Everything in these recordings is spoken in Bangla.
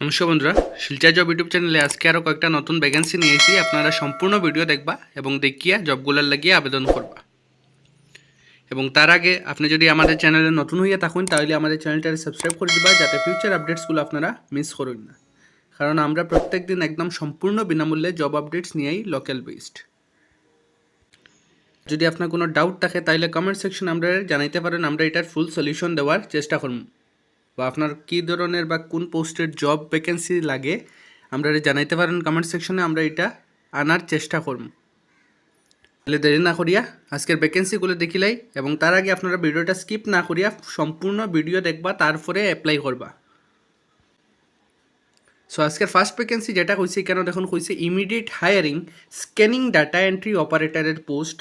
নমস্কার বন্ধুরা, শিলচর জব ইউটিউব চ্যানেলে আজকে আরও কয়েকটা নতুন ভ্যাকেন্সি নিয়েছি আপনারা সম্পূর্ণ ভিডিও দেখবা এবং দেখিয়া জবগুলার লাগিয়ে আবেদন করবা। এবং তার আগে আপনি যদি আমাদের চ্যানেলে নতুন হইয়া থাকুন, তাহলে আমাদের চ্যানেলটাকে সাবস্ক্রাইব করে দিবা, যাতে ফিউচার আপডেটসগুলো আপনারা মিস করুন না। কারণ আমরা প্রত্যেক দিন একদম সম্পূর্ণ বিনামূল্যে জব আপডেটস নিয়েই লোকাল বেসড যদি আপনার কোনো ডাউট থাকে, তাহলে কমেন্ট সেকশন আমরা জানাইতে পারেন, আমরা এটার ফুল সলিউশন দেওয়ার চেষ্টা করব। বা আপনার কী ধরনের বা কোন পোস্টের জব ভ্যাকেন্সি লাগে, আমরা এটা জানাইতে পারেন কমেন্ট সেকশনে আমরা এটা আনার চেষ্টা করব। তাহলে দেরি না করিয়া আজকের ভ্যাকেন্সিগুলো দেখিলাই এবং তার আগে আপনারা ভিডিওটা স্কিপ না করিয়া সম্পূর্ণ ভিডিও দেখবা, তারপরে অ্যাপ্লাই করবা। সো আজকের ফার্স্ট ভ্যাকেন্সি যেটা কইছে কেন দেখুন কইছে immediate hiring scanning data entry অপারেটরের পোস্ট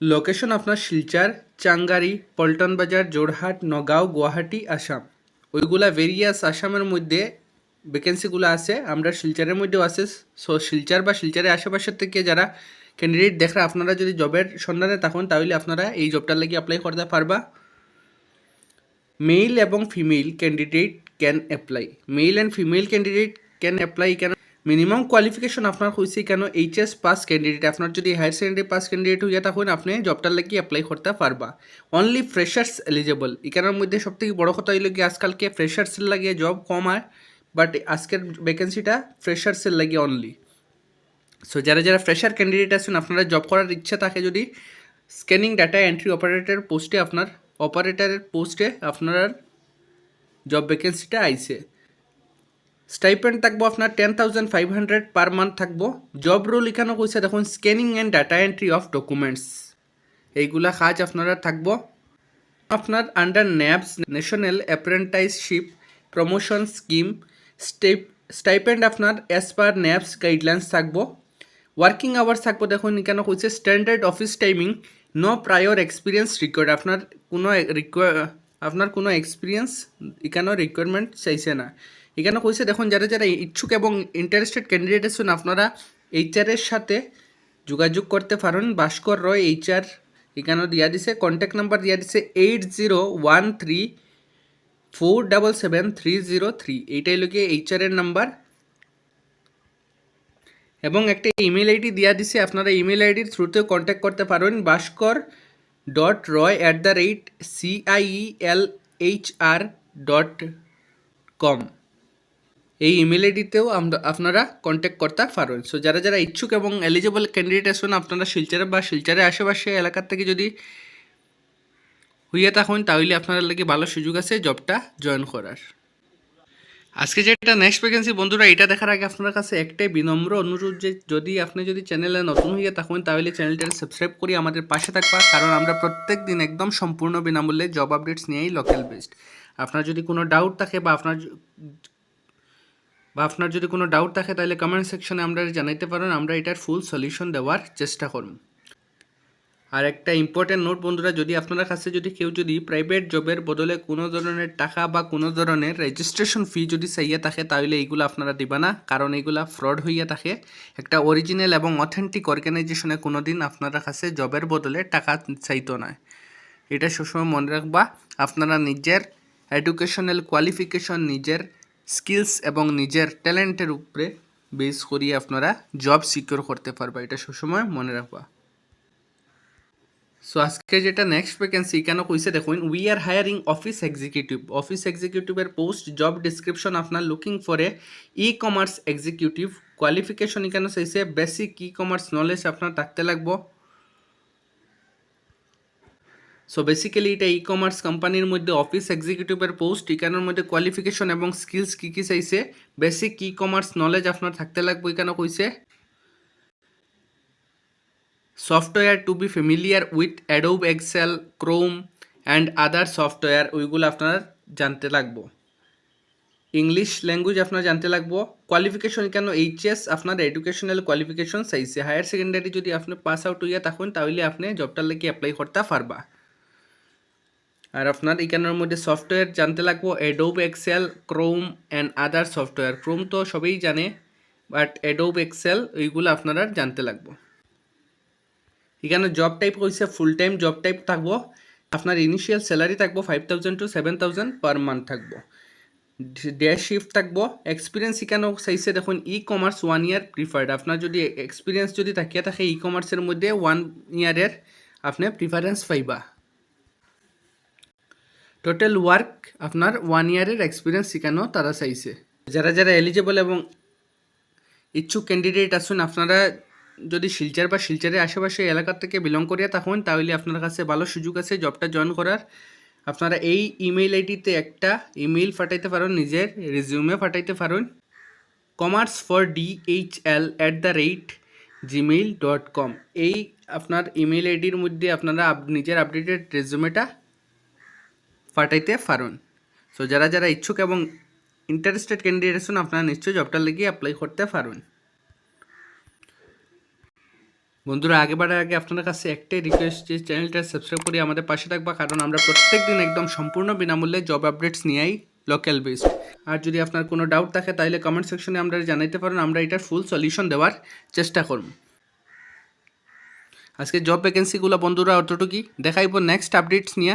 লোকেশন আপনার শিলচার চাঙ্গারি, পল্টন বাজার জোরহাট নগাঁও গুয়াহাটি আসাম। ওইগুলা ভেরিয়াস আসামের মধ্যে ভ্যাকেন্সিগুলো আছে, আমরা শিলচারের মধ্যেও আছে। সো শিলচার বা শিলচারের আশেপাশের থেকে যারা ক্যান্ডিডেট দেখরা, আপনারা যদি জবের সন্ধানে থাকুন, তাহলে আপনারা এই জবটার লাগি অ্যাপ্লাই করতে পারবা। মেল এবং female candidate can apply male and female candidate can apply কেন? মিনিমাম কোয়ালিফিকেশন আপনার হয়েছে কেন এইচএস পাস ক্যান্ডিডেট আপনার যদি হায়ার সেকেন্ডারি পাস ক্যান্ডিডেট হইয়া তখন আপনি জবটার লাগি অ্যাপ্লাই করতে পারবা। অনলি ফ্রেশার্স এলিজেবল এখানের মধ্যে সব থেকে বড় কথা হইল কি আজকালকে ফ্রেশার্সের লাগিয়ে জব কম হয় বাট আজকের ভ্যাকেন্সিটা ফ্রেশার্সের লাগিয়ে অনলি সো যারা যারা ফ্রেশার ক্যান্ডিডেট আছেন, আপনারা জব করার ইচ্ছা থাকে যদি স্ক্যানিং ডাটা এন্ট্রি অপারেটর পোস্টে আপনার অপারেটারের পোস্টে আপনার জব ভ্যাকেন্সিটা আইছে। স্টাইপেন্ড থাকব আপনার ten thousand five hundred per month থাকব। জব রোল এখানে কইছে দেখুন scanning and data entry of documents এইগুলা কাজ আপনারা থাকব। আপনার under NAPS national apprenticeship promotion scheme step stipend আপনার অ্যাজ পার ন্যাবস গাইডলাইন্স থাকব। ওয়ার্কিং আওয়ার্স থাকব, দেখুন এখানে হচ্ছে standard office timing no prior experience required আপনার কোনো আপনার কোনো এক্সপিরিয়েন্স এখানেও রিকোয়ারমেন্ট চাইছে না। এখানে কইছে, দেখুন, যারা যারা ইচ্ছুক এবং ইন্টারেস্টেড ক্যান্ডিডেট আছেন, আপনারা এইচআরের সাথে যোগাযোগ করতে পারেন। ভাস্কর রয় এইচআর এখানে দিয়া দিছে কন্ট্যাক্ট নাম্বার দিয়া দিছে eight zero one three four double seven three zero three এইটাই লোকে এইচআরের নাম্বার এবং একটা ইমেল আইডি দিয়া দিছে, আপনারা ইমেল আইডির থ্রুতেও কন্ট্যাক্ট করতে পারেন। Bhaskar dot Roy at the rate CIL H R dot com এই ইমেল আইডিতেও আপনারা কন্ট্যাক্ট করতে পারেন সো যারা যারা ইচ্ছুক এবং এলিজিবল ক্যান্ডিডেট আছেন আপনারা শিলচরে বা শিলচরের আশেপাশে এলাকার থেকে যদি হইয়া থাকুন তাহলে আপনারা লাগে ভালো সুযোগ আছে জবটা জয়েন করার। আজকে যেটা নেক্সট ভ্যাকেন্সি বন্ধুরা, এটা দেখার আগে আপনার কাছে একটাই বিনম্র অনুরোধ যে, যদি আপনি যদি চ্যানেলে নতুন হইয়া থাকুন তাহলে চ্যানেলটা সাবস্ক্রাইব করি আমাদের পাশে থাকবা, কারণ আমরা প্রত্যেক দিন একদম সম্পূর্ণ বিনামূল্যে জব আপডেটস নিয়েই লোকাল বেসড আপনার যদি কোনো ডাউট থাকে বা আপনার বা আপনার যদি কোনো ডাউট থাকে, তাহলে কমেন্ট সেকশনে আমরা জানাইতে পারেন। আমরা এটার ফুল সলিউশন দেওয়ার চেষ্টা করব। আর একটা ইম্পর্টেন্ট নোট বন্ধুরা, যদি আপনার কাছে যদি কেউ যদি প্রাইভেট জবের বদলে কোনো ধরনের টাকা বা কোনো ধরনের রেজিস্ট্রেশন ফি যদি চাইয়া থাকে, তাহলে এইগুলো আপনারা দিবা না। কারণ এইগুলা ফ্রড হইয়া থাকে। একটা অরিজিনাল এবং অথেন্টিক অর্গানাইজেশনে কোনো দিন আপনার কাছে জবের বদলে টাকা চাইতো না। এটা সবসময় মনে রাখবা, আপনারা নিজের এডুকেশনাল কোয়ালিফিকেশন নিজের স্কিলস এবং নিজের ট্যালেন্টের উপরে বেস করিয়ে আপনারা জব সিকিউর করতে পারবা। এটা সবসময় মনে রাখবা। সো আজকে যেটা নেক্সট ভ্যাকেন্সি কেন কইছে দেখুন we are hiring office executive office এক্সিকিউটিভের post job description আপনার looking for e commerce executive qualification এখানে চাইছে বেসিক ই কমার্স নলেজ আপনার থাকতে লাগবো। সো বেসিক্যালি এটা ই কমার্স কোম্পানির মধ্যে অফিস এক্সিকিউটিভের পোস্ট এখানের মধ্যে কোয়ালিফিকেশন এবং স্কিলস কী কী চাইছে? বেসিক ই কমার্স নলেজ আপনার থাকতে লাগবে এখানে কইছে। Software to be familiar with Adobe Excel Chrome and other software ওইগুলো আপনার জানতে লাগবো। ইংলিশ ল্যাঙ্গুয়েজ আপনার জানতে লাগবো। কোয়ালিফিকেশন কেন? এইচএস আপনার এডুকেশনাল কোয়ালিফিকেশন চাইছে। হায়ার সেকেন্ডারি যদি আপনি পাস আউট হইয়া থাকুন, তাহলে আপনি জবটার লেগে অ্যাপ্লাই করতে পারবা। আর আপনার এখানের মধ্যে সফটওয়্যার জানতে লাগবো Adobe Excel Chrome and other software Chrome তো সবাই জানে বাট অ্যাডোব এক্সেল ওইগুলো আপনারা জানতে লাগবো। এখানে জব টাইপ হয়েছে ফুল টাইম জব টাইপ থাকব। আপনার ইনিশিয়াল স্যালারি থাকব five thousand to seven thousand per month থাকব। ডে শিফট থাকব। এক্সপিরিয়েন্স এখানেও চাইছে, দেখুন e commerce one year preferred আপনার যদি এক্সপিরিয়েন্স যদি থাকিয়া থাকে ই কমার্সের মধ্যে ওয়ান ইয়ারের আপনি প্রিফারেন্স পাইবা। টোটাল ওয়ার্ক আপনার ওয়ান ইয়ারের এক্সপিরিয়েন্স শেখানো তারা চাইছে। যারা যারা এলিজেবল এবং ইচ্ছুক ক্যান্ডিডেট আসুন আপনারা যদি শিলচর বা শিলচরের আশেপাশে এলাকা থেকে বিলং করিয়া থাকুন, তাহলে আপনার কাছে ভালো সুযোগ আছে জবটা জয়েন করার। আপনারা এই ইমেইল আইডিতে একটা ইমেইল পাঠাইতে পারেন, নিজের রেজিউমে পাঠাইতে পারেন। Commerce for H L at the rate Gmail dot com এই আপনার ইমেইল আইডির মধ্যে আপনারা আপ- নিজের আপডেটেড রেজুমেটা পাঠাইতে পারুন। সো যারা যারা ইচ্ছুক এবং ইন্টারেস্টেড ক্যান্ডিডেট আছেন, আপনারা নিশ্চয়ই জবটার লেগে অ্যাপ্লাই করতে পারুন। বন্ধুরা, আগে বাড়ার আগে আপনার কাছে একটাই রিকোয়েস্ট যে চ্যানেলটা সাবস্ক্রাইব করে আমাদের পাশে থাকবা, কারণ আমরা প্রত্যেক দিন একদম সম্পূর্ণ বিনামূল্যে জব আপডেটস নিয়েই লোকাল বেসড আর যদি আপনার কোনো ডাউট থাকে, তাহলে কমেন্ট সেকশনে আমরা জানাইতে পারেন, আমরা এটার ফুল সলিউশন দেওয়ার চেষ্টা করব। আজকে জব ভ্যাকেন্সিগুলো বন্ধুরা অতটুকুই। দেখাইব নেক্সট আপডেটস নিয়ে।